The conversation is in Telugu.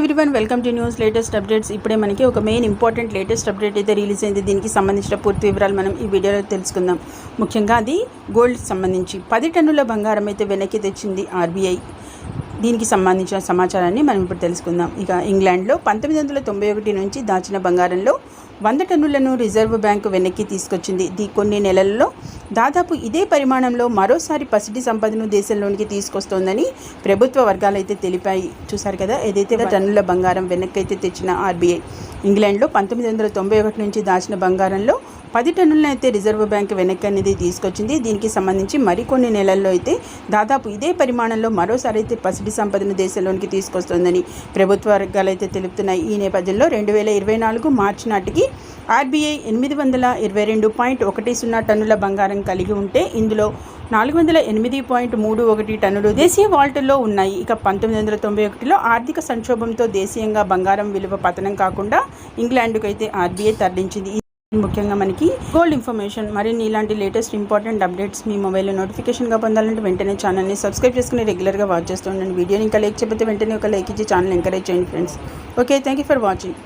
Everyone welcome to news latest updates ఇప్పుడే మనకి ఒక మెయిన్ ఇంపార్టెంట్ లేటెస్ట్ అప్డేట్ అయితే రిలీజ్ అయింది. దీనికి సంబంధించిన పూర్తి వివరాలు మనం ఈ వీడియోలో తెలుసుకుందాం. ముఖ్యంగా అది గోల్డ్ సంబంధించి. పది టన్నుల బంగారం అయితే వెనక్కి తెచ్చింది ఆర్బీఐ దీనికి సంబంధించిన సమాచారాన్ని మనం ఇప్పుడు తెలుసుకుందాం. ఇక ఇంగ్లాండ్లో పంతొమ్మిది వందల తొంభై ఒకటి నుంచి దాచిన బంగారంలో వంద టన్నులను రిజర్వ్ బ్యాంకు వెనక్కి తీసుకొచ్చింది. దీ కొన్ని నెలల్లో దాదాపు ఇదే పరిమాణంలో మరోసారి పసిడి సంపదను దేశంలోనికి తీసుకొస్తోందని ప్రభుత్వ వర్గాలు అయితే తెలిపాయి. చూసారు కదా ఏదైతే టన్నుల బంగారం వెనక్కి అయితే తెచ్చిన ఆర్బీఐ. ఇంగ్లాండ్లో పంతొమ్మిది వందల తొంభై ఒకటి నుంచి దాచిన బంగారంలో పది టన్నులను అయితే రిజర్వ్ బ్యాంక్ వెనక్కి అనేది తీసుకొచ్చింది. దీనికి సంబంధించి మరికొన్ని నెలల్లో అయితే దాదాపు ఇదే పరిమాణంలో మరోసారి అయితే పసిడి సంపదను దేశంలోనికి తీసుకొస్తోందని ప్రభుత్వ వర్గాలు అయితే తెలుపుతున్నాయి. ఈ నేపథ్యంలో రెండు వేల ఇరవై నాలుగు మార్చి నాటికి ఆర్బీఐ ఎనిమిది వందల ఇరవై రెండు పాయింట్ ఒకటి సున్నా టన్నుల బంగారం కలిగి ఉంటే ఇందులో నాలుగు వందల ఎనిమిది పాయింట్ మూడు ఒకటి టన్నులు దేశీయ వాల్టుల్లో ఉన్నాయి. ఇక పంతొమ్మిది వందల తొంభై ఒకటిలో ఆర్థిక సంక్షోభంతో దేశీయంగా బంగారం విలువ పతనం కాకుండా ఇంగ్లాండ్కు అయితే ఆర్బీఐ తరలించింది. ముఖ్యంగా మనకి గోల్డ్ ఇన్ఫర్మేషన్. మరిన్ని ఇలాంటి లేటెస్ట్ ఇంపార్టెంట్ అప్డేట్స్ మీ మొబైల్లో నోటిఫికేషన్గా పొందాలంటే వెంటనే ఛానల్ని సబ్స్క్రైబ్ చేసుకుని రెగ్యులర్గా వాచ్ చేస్తూ ఉండండి. వీడియోని ఇంకా లైక్ చెప్పితే వెంటనే ఒక లైక్ ఇచ్చి ఛానల్ ఎంకరేజ్ చేయండి friends. Okay thank you for watching.